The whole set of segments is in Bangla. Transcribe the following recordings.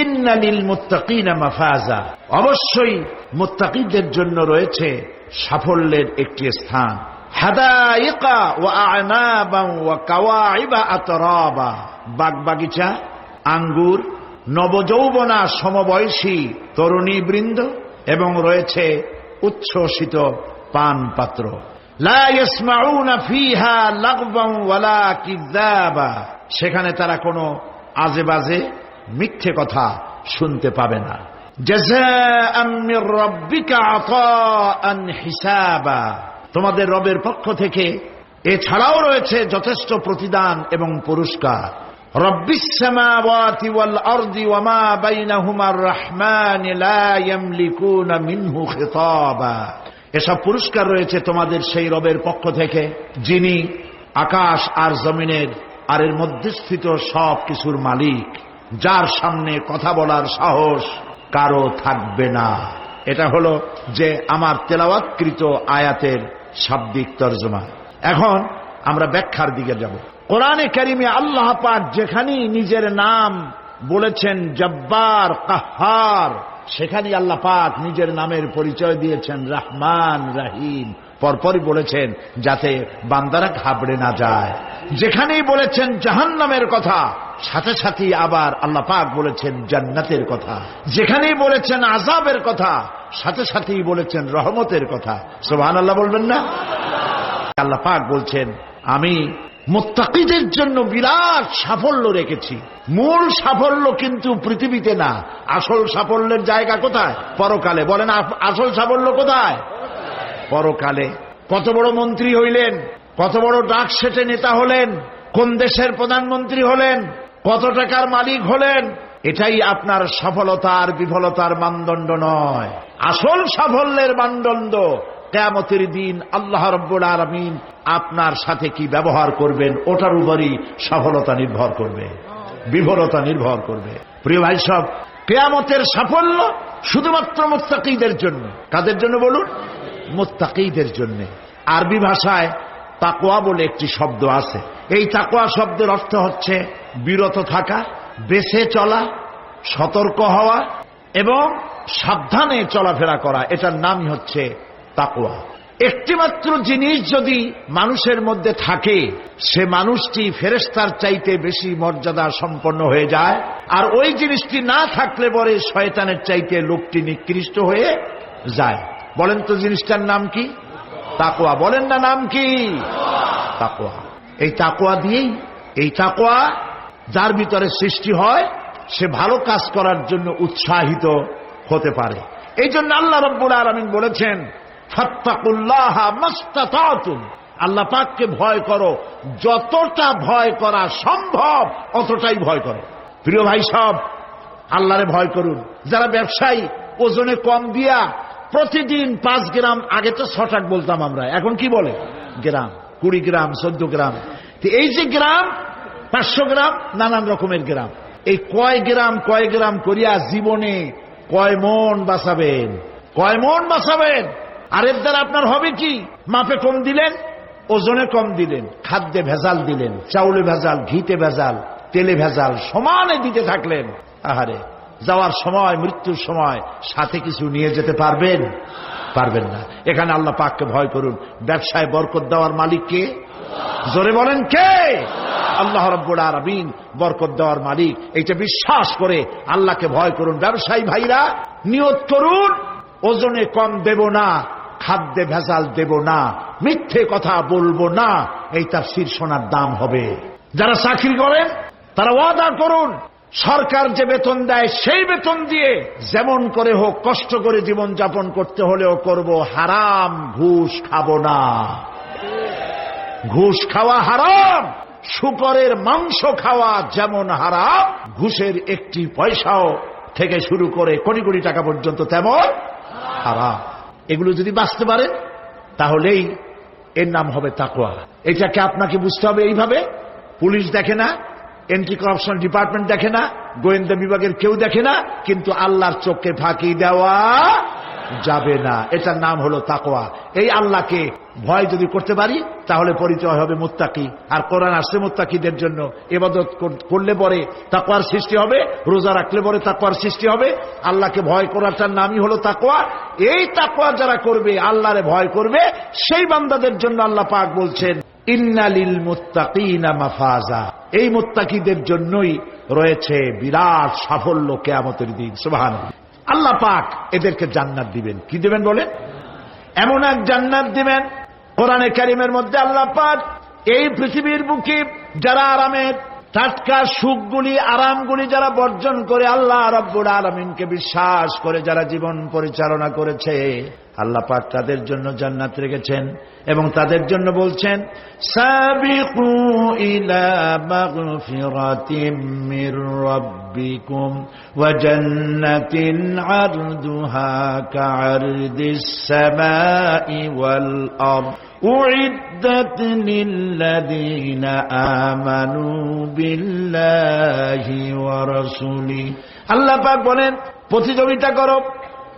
ইন্নালিল মুত্তাকিনা মাফাজা। অবশ্যই মুত্তাকিদের জন্য রয়েছে সাফল্যের একটি স্থান। ওয়া আনাবান ওয়া কাওয়াইবা আতরাবা। বাগবাগিচা, আঙ্গুর, নবযৌবনা সমবয়সী তরুণী বৃন্দ এবং রয়েছে উচ্ছ্বসিত পান পাত্র সেখানে তারা কোনো আজে বাজে মিথ্যে কথা শুনতে পাবে না। তোমাদের রবের পক্ষ থেকে এছাড়াও রয়েছে যথেষ্ট প্রতিদান এবং পুরস্কার। এসব পুরস্কার রয়েছে তোমাদের সেই রবের পক্ষ থেকে, যিনি আকাশ আর জমিনের আর এর মধ্যস্থিত সব কিছুর মালিক। যার সামনে কথা বলার সাহস কারও থাকবে না। এটা হলো যে আমার তেলাওয়াতকৃত আয়াতের শাব্দিক তর্জমা। এখন আমরা ব্যাখ্যার দিকে যাব। কোরআনে কারিমে আল্লাহ পাক যেখানেই নিজের নাম বলেছেন জব্বার, কাহার, সেখানেই আল্লাহ পাক নিজের নামের পরিচয় দিয়েছেন, রহমান, রাহিম। পরপরই বলেছেন যাতে বান্দারা ঘাবড়ে না যায়। যেখানেই বলেছেন জাহান্নামের কথা সাথে সাথেই আবার আল্লাহ পাক বলেছেন জান্নাতের কথা। যেখানেই বলেছেন আজাবের কথা, সাথে সাথেই বলেছেন রহমতের কথা। সোহান আল্লাহ বলবেন না? আল্লাহ পাক বলছেন, আমি মোত্তাকিদের জন্য বিরাট সাফল্য রেখেছি। মূল সাফল্য কিন্তু পৃথিবীতে না। আসল সাফল্যের জায়গা কোথায়? পরকালে। বলেন আসল সাফল্য কোথায়? পরকালে। কত বড় মন্ত্রী হইলেন, কত বড় ডাক সেটে নেতা হলেন, কোন দেশের প্রধানমন্ত্রী হলেন কত টাকার মালিক হলেন? এটাই আপনার সফলতার বিফলতার মানদণ্ড নয়। আসল সাফল্যের মানদণ্ড, কেয়ামতের দিন আল্লাহ রব্বুল আলমিন আপনার সাথে কি ব্যবহার করবেন, ওটার উপরই সফলতা নির্ভর করবে, বিফলতা নির্ভর করবে। প্রিয় ভাই সব, কেয়ামতের সাফল্য শুধুমাত্র মোত্তাকিদের জন্য। কাদের জন্য বলুন? মোত্তাকিদের জন্য। আরবি ভাষায় তাকোয়া বলে একটি শব্দ আছে। এই তাকোয়া শব্দের অর্থ হচ্ছে বিরত থাকা বেছে চলা, সতর্ক হওয়া এবং সাবধানে চলাফেরা করা, এটার নামই হচ্ছে তাকুয়া একটিমাত্র জিনিস যদি মানুষের মধ্যে থাকে, সে মানুষটি ফেরেস্তার চাইতে বেশি মর্যাদা সম্পন্ন হয়ে যায়, আর ওই জিনিসটি না থাকলে পরে শয়তানের চাইতে লোকটি নিকৃষ্ট হয়ে যায়। বলেন তো জিনিসটার নাম কি? তাকোয়া বলেন না নাম কি? তাকোয়া এই তাকোয়া দিয়েই, এই তাকোয়া যার ভিতরে সৃষ্টি হয়, সে ভালো কাজ করার জন্য উৎসাহিত হতে পারে। এই জন্য আল্লাহ রব্বুল আলমিন বলেছেন আল্লাহ পাককে ভয় করো, যতটা ভয় করা সম্ভব, অতটাই ভয় করো। প্রিয় ভাই সব, আল্লাহরে ভয় করুন। যারা ব্যবসায়ী, ওজনে কম দিয়া প্রতিদিন পাঁচ গ্রাম, আগে তো ছটাক বলতাম আমরা, এখন কি বলে? গ্রাম, কুড়ি গ্রাম, চোদ্দ গ্রাম। এই যে গ্রাম পাঁচশো গ্রাম, নানান রকমের গ্রাম। এই কয় গ্রাম কয় গ্রাম করিয়া জীবনে কয় মন বাঁচাবেন? কয় মন বাঁচাবেন? আর দ্বারা আপনার হবে কি? মাপে কম দিলেন, ওজনে কম দিলেন, খাদ্যে ভেজাল দিলেন, চাউলে ভেজাল, ঘিতে ভেজাল, তেলে ভেজাল, সমানে দিতে থাকলেন। আহারে, যাওয়ার সময়, মৃত্যুর সময় সাথে কিছু নিয়ে যেতে পারবেন? পারবেন না। এখানে আল্লাহ পাককে ভয় করুন। ব্যবসায় বরকত দেওয়ার মালিককে জোরে বলেন কে? আল্লাহ রব্বুল আরবিন বরকত দেওয়ার মালিক। এইটা বিশ্বাস করে আল্লাহকে ভয় করুন, ব্যবসায়ী ভাইরা, নিয়ত করুন, ওজনে কম দেব না, খাদ্যে ভেজাল দেব না, মিথ্যে কথা বলব না, এই তার শীর্ষণার দাম হবে। যারা চাকরি করেন, তারা ওয়াদা করুন, সরকার যে বেতন দেয় সেই বেতন দিয়ে যেমন করে হোক, কষ্ট করে জীবন যাপন করতে হলেও করব, হারাম ঘুষ খাব না। ঘুষ খাওয়া হারাম শুকরের মাংস খাওয়া যেমন হারাম, ঘুষের একটি পয়সাও থেকে শুরু করে কোটি কোটি টাকা পর্যন্ত তেমন হারাম। এগুলো যদি বাঁচতে পারেন, তাহলেই এর নাম হবে তাকোয়া এটাকে আপনাকে বুঝতে হবে এইভাবে। পুলিশ দেখে না এন্টি করাপশন ডিপার্টমেন্ট দেখে না, গোয়েন্দা বিভাগের কেউ দেখে না, কিন্তু আল্লাহর চোখকে ফাঁকি দেওয়া যাবে না। এটার নাম হলো তাকোয়া এই আল্লাহকে ভয় যদি করতে পারি, তাহলে পরিচয় হবে মুত্তাকি। আর কোরআন আসছে মুত্তাকিদের জন্য। এবাদত করলে পরে তাকওয়ার সৃষ্টি হবে, রোজা রাখলে পরে তাকওয়ার সৃষ্টি হবে। আল্লাহকে ভয় করাটার নামই হলো তাকওয়া। এই তাকওয়া যারা করবে, আল্লাহরে ভয় করবে, সেই বান্দাদের জন্য আল্লাহ পাক বলছেন, ইন্নালিল মুত্তাকিনা মাফাজা। এই মুত্তাকিদের জন্যই রয়েছে বিরাট সাফল্য কেয়ামতের দিন। সুবহান আল্লাহ পাক এদেরকে জান্নাত দিবেন। কি দেবেন বলেন? এমন এক জান্নাত দিবেন, কোরআনে কারিমের মধ্যে আল্লাহ পাক এই পৃথিবীর বুকে যারা আরামের টাটকা সুখগুলি, আরামগুলি যারা বর্জন করে আল্লাহ রব্বুল আলমিনকে বিশ্বাস করে যারা জীবন পরিচালনা করেছে আল্লাহ পাক তাদের জন্য জান্নাত রেখেছেন এবং তাদের জন্য বলছেন সাবিকু ইলা মাগফিরাতিম মির রাব্বিকুম ওয়া জান্নাতিন আরদুহা কা'আরদিস সামাই ওয়াল আরদ أعدت للذين آمنوا بالله ورسوله আল্লাহ পাক বলেন প্রতিযোগিতা করো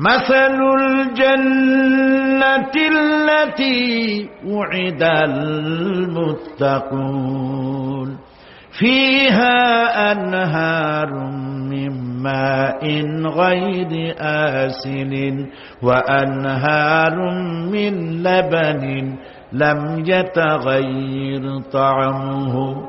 مثل الجنة التي وعد المتقون. فيها أنهار من ماء غير آسن وأنهار من لبن لم يتغير طعمه.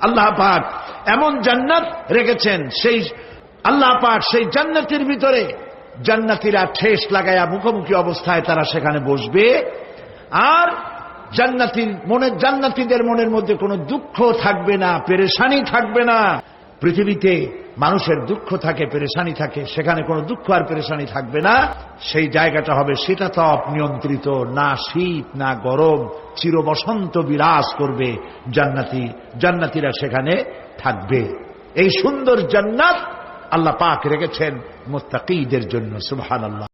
আল্লাহ পাক এমন জান্নাত রেখেছেন, সেই আল্লাহ পাক সেই জান্নাতের ভিতরে জান্নাতিরা ঠেস লাগায়া মুখোমুখি অবস্থায় তারা সেখানে বসবে। আর জান্নাতির মনের জান্নাতিদের মনের মধ্যে কোনো দুঃখ থাকবে না, পেরেশানি থাকবে না। পৃথিবীতে মানুষের দুঃখ থাকে, পেরেশানি থাকে, সেখানে কোনো দুঃখ আর পেরেশানি থাকবে না। সেই জায়গাটা হবে সেটা তো নিয়ন্ত্রিত, না শীত, না গরম চির বসন্ত বিরাজ করবে জান্নাতি, জান্নাতিরা সেখানে থাকবে। এই সুন্দর জান্নাত আল্লাহ পাক রেখেছেন মোত্তাকিদের জন্য সুবহান আল্লাহ